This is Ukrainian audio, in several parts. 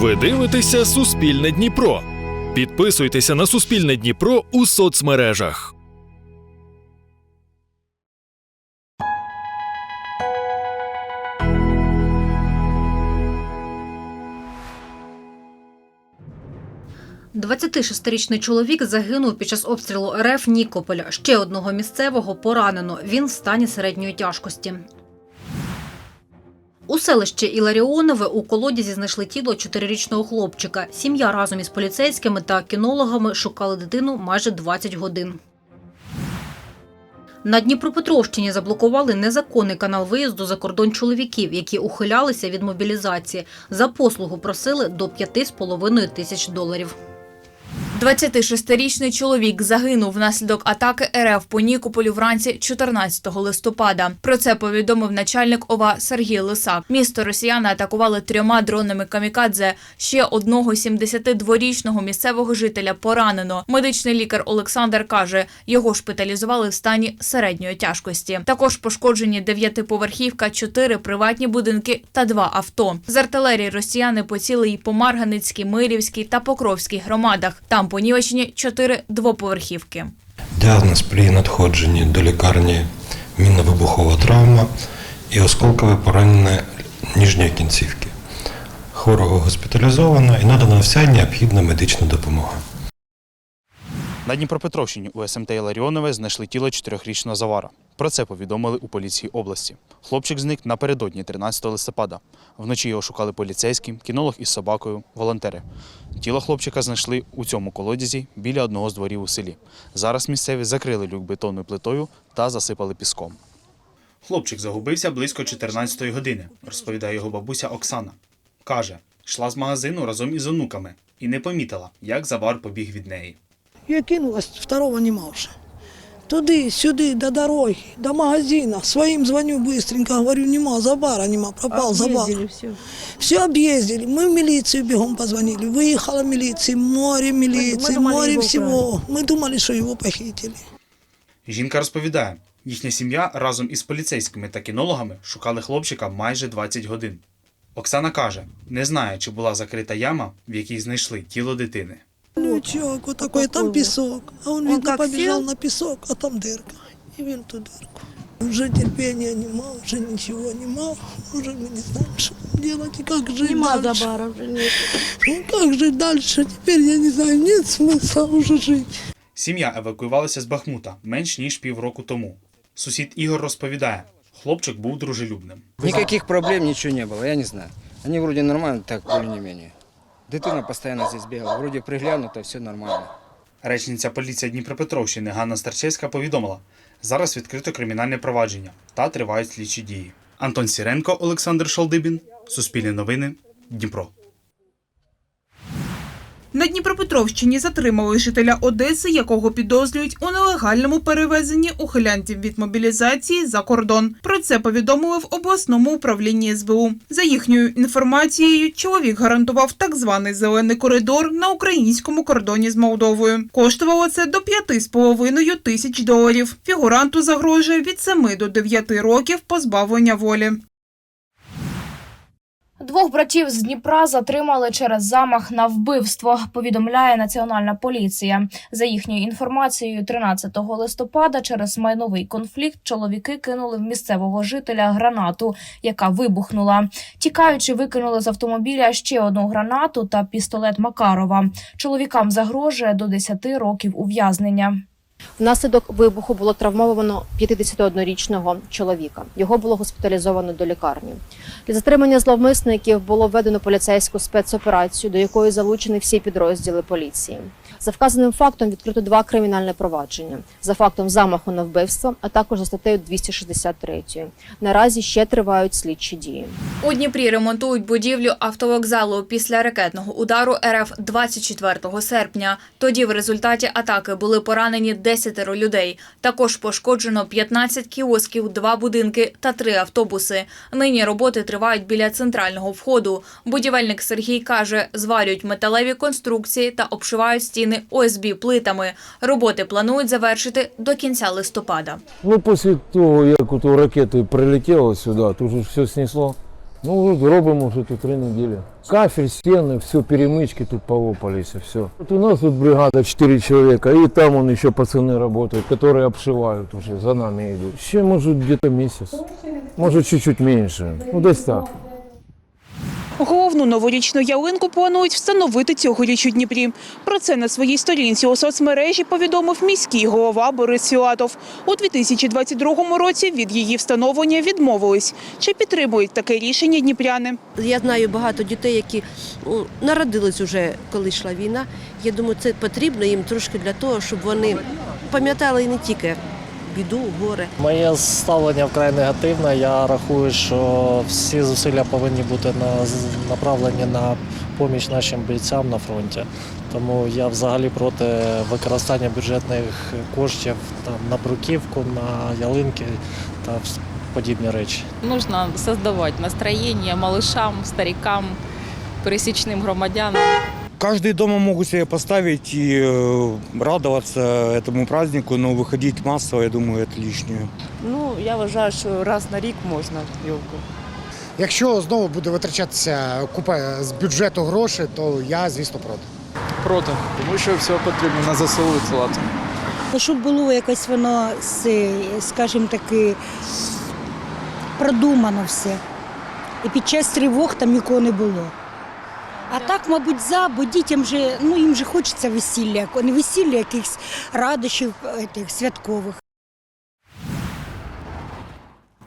Ви дивитеся Суспільне Дніпро. Підписуйтеся на Суспільне Дніпро у соцмережах. – 26-річний чоловік загинув під час обстрілу РФ Нікополя. Ще одного місцевого поранено. Він в стані середньої тяжкості. У селищі Іларіонове у колодязі знайшли тіло чотирирічного хлопчика. Сім'я разом із поліцейськими та кінологами шукали дитину майже 20 годин. На Дніпропетровщині заблокували незаконний канал виїзду за кордон чоловіків, які ухилялися від мобілізації. За послугу просили до 5,5 тисяч доларів. 26-річний чоловік загинув внаслідок атаки РФ по Нікополю вранці 14 листопада. Про це повідомив начальник ОВА Сергій Лисак. Місто росіяни атакували трьома дронами камікадзе. Ще одного 72-річного місцевого жителя поранено. Медичний лікар Олександр каже, його шпиталізували в стані середньої тяжкості. Також пошкоджені дев'ятиповерхівка, чотири приватні будинки та два авто. З артилерії росіяни поцілили й по Марганицькій, Мирівській та Покровській громадах. Там понівечені чотири двоповерхівки. Діагноз при надходженні до лікарні мінно-вибухова травма і осколкове поранення нижньої кінцівки. Хворого госпіталізовано і надана вся необхідна медична допомога. На Дніпропетровщині у СМТ Ларіонове знайшли тіло чотирьохрічного Завара. Про це повідомили у поліції області. Хлопчик зник напередодні 13 листопада. Вночі його шукали поліцейські, кінолог із собакою, волонтери. Тіло хлопчика знайшли у цьому колодязі біля одного з дворів у селі. Зараз місцеві закрили люк бетонною плитою та засипали піском. Хлопчик загубився близько 14 години, розповідає його бабуся Оксана. Каже, йшла з магазину разом із онуками і не помітила, як Завар побіг від неї. Я кинулась, второго нема вже. Туди, сюди, до дороги, до магазина. Своим звоню быстренько, говорю, нема, забара нема, пропал забар. все. Все объездили. Мы в милицию бегом позвонили. Выехала милиция, море милиции, думали, море его всего. Мы думали, что его похитили. Жінка розповідає, їхня сім'я разом із поліцейськими та кінологами шукали хлопчика майже 20 годин. Оксана каже, не знає, чи була закрита яма, в якій знайшли тіло дитини. Лючок, вот такой, там какой? песок. А он, Он видно, как побежал сел? на песок, а там дырка. И в эту дырку. Уже терпения нема, уже ничего нема. Уже мы не знаем, что делать и как жить Нема дальше. забара вже нет. Ну как жить дальше? Теперь я не знаю, нет смысла уже жить. Сім'я евакуювалася з Бахмута менш ніж півроку тому. Сусід Ігор розповідає, хлопчик був дружелюбним. Никаких проблем, ничего не было, я не знаю. Они вроде нормально, так более-менее. Дитина постоянно здесь бігала, вроді приглянута, все нормально. Речниця поліції Дніпропетровщини Ганна Старчевська повідомила, зараз відкрито кримінальне провадження та тривають слідчі дії. Антон Сіренко, Олександр Шалдибін, Суспільне новини, Дніпро. На Дніпропетровщині затримали жителя Одеси, якого підозрюють у нелегальному перевезенні ухилянтів від мобілізації за кордон. Про це повідомили в обласному управлінні СБУ. За їхньою інформацією, чоловік гарантував так званий зелений коридор на українському кордоні з Молдовою. Коштувало це до 5,5 тисяч доларів. Фігуранту загрожує від 7 до 9 років позбавлення волі. Двох братів з Дніпра затримали через замах на вбивство. Повідомляє Національна поліція. За їхньою інформацією, 13 листопада через майновий конфлікт чоловіки кинули в місцевого жителя гранату, яка вибухнула. Тікаючи, викинули з автомобіля ще одну гранату та пістолет Макарова. Чоловікам загрожує до 10 років ув'язнення. Внаслідок вибуху було травмовано 51-річного чоловіка. Його було госпіталізовано до лікарні. Для затримання зловмисників було введено поліцейську спецоперацію, до якої залучені всі підрозділи поліції. За вказаним фактом відкрито два кримінальне провадження за фактом замаху на вбивство, а також за статтею 263. Наразі ще тривають слідчі дії. У Дніпрі ремонтують будівлю автовокзалу після ракетного удару РФ 24 серпня. Тоді в результаті атаки були поранені 10 людей. Також пошкоджено 15 кіосків, 2 будинки та 3 автобуси. Нині роботи тривають біля центрального входу. Будівельник Сергій каже, зварюють металеві конструкції та обшивають стіни ОСБ плитами. Роботи планують завершити до кінця листопада. Ну, после того, як ото ракети прилетіло сюди, тут же все снесло. Ну, вот робимо вже тут три недели. Кафель, стены, все, перемычки тут полопались, и все. Вот у нас тут бригада 4 человека, и там он еще пацаны работают, которые обшивают уже, за нами идут. Еще, может, где-то месяц, может, чуть-чуть меньше. Ну, десь так. Головну новорічну ялинку планують встановити цьогоріч у Дніпрі. Про це на своїй сторінці у соцмережі повідомив міський голова Борис Філатов. У 2022 році від її встановлення відмовились. Чи підтримують таке рішення дніпряни? Я знаю багато дітей, які ну, народились уже, коли йшла війна. Я думаю, це потрібно їм трошки для того, щоб вони пам'ятали не тільки біду, горе. Моє ставлення вкрай негативне. Я рахую, що всі зусилля повинні бути на, направлені на поміч нашим бійцям на фронті. Тому я взагалі проти використання бюджетних коштів там, на бруківку, на ялинки та подібні речі. Нужно создавать настроение малышам, старикам, пересечным громадянам. Каждый дома могут себе поставить и э, радоваться этому празднику, но выходить массово, я думаю, это лишнее. Ну, я вважаю, що раз на рік можна йолку. Якщо знову буде витрачатися купа з бюджету грошей, то я, звісно, проти. Проти, тому що все потрібно на ЗСУ відсилати. Щоб було якось воно, скажімо таки, продумано все. І під час тривог там нікого не було. А так, мабуть, за, бо дітям же, ну, їм же хочеться весілля, не весілля, якихось радощів етих, святкових.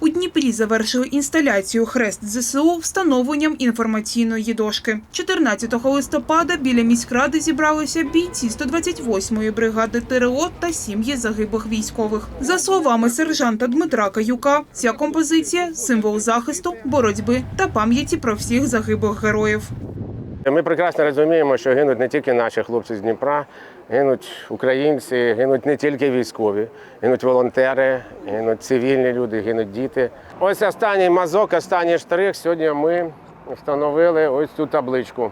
У Дніпрі завершили інсталяцію хрест ЗСУ встановленням інформаційної дошки. 14 листопада біля міськради зібралися бійці 128-ї бригади ТРО та сім'ї загиблих військових. За словами сержанта Дмитра Каюка, ця композиція символ захисту, боротьби та пам'яті про всіх загиблих героїв. Ми прекрасно розуміємо, що гинуть не тільки наші хлопці з Дніпра, гинуть українці, гинуть не тільки військові, гинуть волонтери, гинуть цивільні люди, гинуть діти. Ось останній мазок, останній штрих. Сьогодні ми встановили ось цю табличку.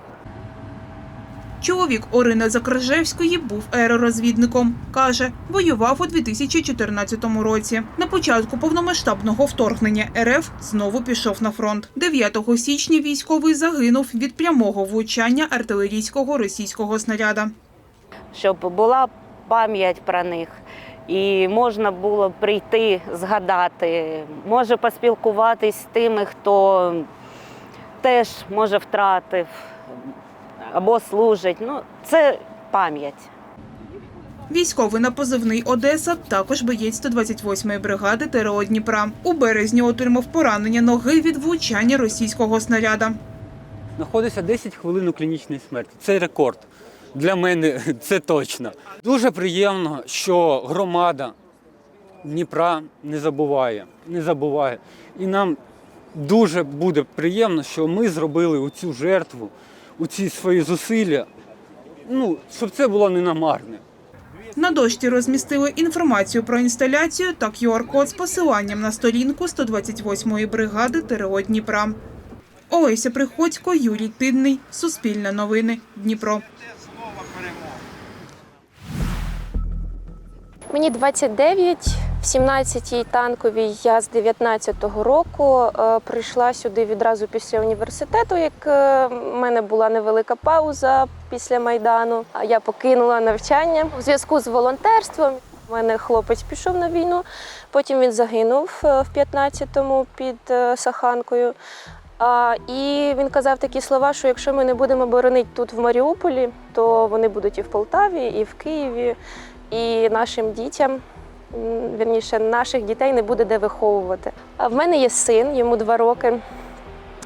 Чоловік Орини Закрижевської був аеророзвідником. Каже, воював у 2014 році. На початку повномасштабного вторгнення РФ знову пішов на фронт. 9 січня військовий загинув від прямого влучання артилерійського російського снаряда. щоб була пам'ять про них. І можна було прийти, згадати, може поспілкуватись з тими, хто теж може втратив або служить. Ну, це пам'ять. Військовий на позивний Одеса також боєць 128-ї бригади ТРО Дніпра. У березні отримав поранення ноги від влучання російського снаряда. знаходиться 10 хвилин у клінічній смерті. Це рекорд. Для мене це точно. Дуже приємно, що громада Дніпра не забуває. Не забуває. І нам дуже буде приємно, що ми зробили цю жертву, ці свої зусилля, ну, щоб це було не намарне. На дошці розмістили інформацію про інсталяцію та QR-код з посиланням на сторінку 128-ї бригади ТРО Дніпра. Олеся Приходько, Юрій Тидний, Суспільне новини, Дніпро. Мені 29, в 17-й танковій я з 19-го року е, прийшла сюди відразу після університету, як е, в мене була невелика пауза після Майдану. А я покинула навчання у зв'язку з волонтерством. У мене хлопець пішов на війну, потім він загинув е, в 15-му під Саханкою. А, і він казав такі слова, що якщо ми не будемо боронити тут в Маріуполі, то вони будуть і в Полтаві, і в Києві, і нашим дітям, вірніше, наших дітей не буде де виховувати. А в мене є син, йому два роки.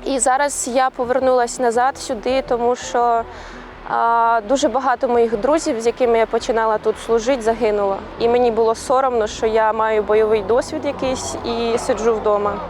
І зараз я повернулася назад сюди, тому що а, дуже багато моїх друзів, з якими я починала тут служити, загинуло. І мені було соромно, що я маю бойовий досвід якийсь і сиджу вдома.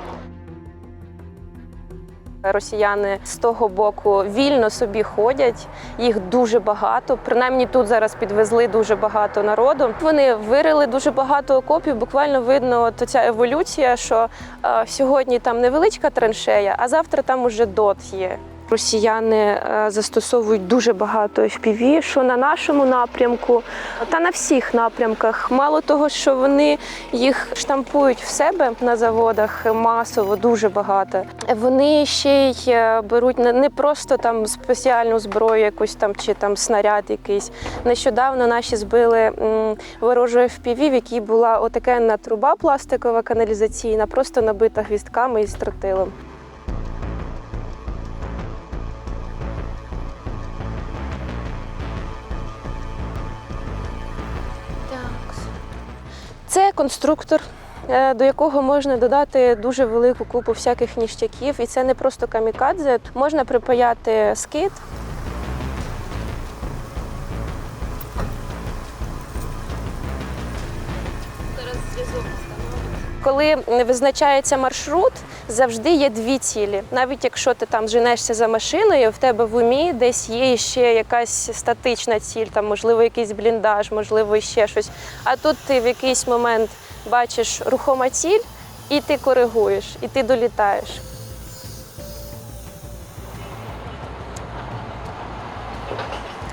Росіяни з того боку вільно собі ходять, їх дуже багато. Принаймні тут зараз підвезли дуже багато народу. Вони вирили дуже багато окопів. Буквально видно от ця еволюція, що е, сьогодні там невеличка траншея, а завтра там уже дот є. Росіяни е, застосовують дуже багато FPV, що на нашому напрямку, та на всіх напрямках. Мало того, що вони їх штампують в себе на заводах масово, дуже багато. Вони ще й е, беруть не просто там спеціальну зброю, якусь там чи там снаряд якийсь. Нещодавно наші збили ворожу FPV, в якій була отакенна труба пластикова каналізаційна, просто набита гвістками і стротилом. Конструктор, е, до якого можна додати дуже велику купу всяких ніштяків. І це не просто камікадзе. Можна припаяти скид. Коли визначається маршрут, завжди є дві цілі. Навіть якщо ти там женешся за машиною, в тебе в умі десь є ще якась статична ціль, там можливо якийсь бліндаж, можливо, ще щось. А тут ти в якийсь момент бачиш рухома ціль, і ти коригуєш, і ти долітаєш.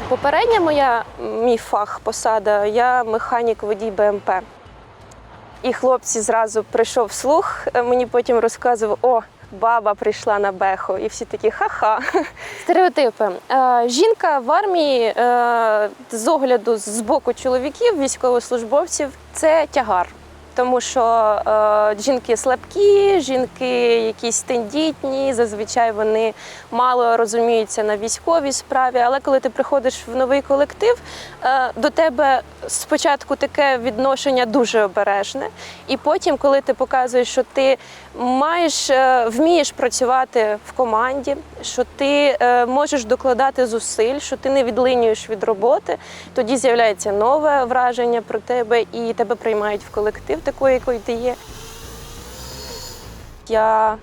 Попередня моя мій фах, посада, я механік водій БМП. І хлопці зразу прийшов слух, е, мені потім розказував, о, баба прийшла на беху. І всі такі ха-ха. Стереотипи. Е, жінка в армії е, з огляду з боку чоловіків, військовослужбовців, це тягар. Тому що е, жінки слабкі, жінки якісь тендітні, зазвичай вони мало розуміються на військовій справі. Але коли ти приходиш в новий колектив, е, до тебе спочатку таке відношення дуже обережне. І потім, коли ти показуєш, що ти маєш е, вмієш працювати в команді, що ти е, можеш докладати зусиль, що ти не відлинюєш від роботи, тоді з'являється нове враження про тебе і тебе приймають в колектив такою, якою ти є. Я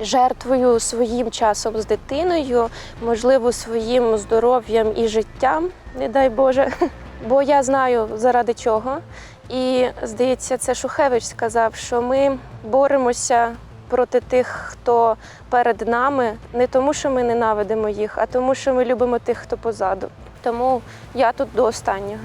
жертвую своїм часом з дитиною, можливо, своїм здоров'ям і життям, не дай Боже. Бо я знаю заради чого. І здається, це Шухевич сказав, що ми боремося проти тих, хто перед нами, не тому, що ми ненавидимо їх, а тому, що ми любимо тих, хто позаду. Тому я тут до останнього.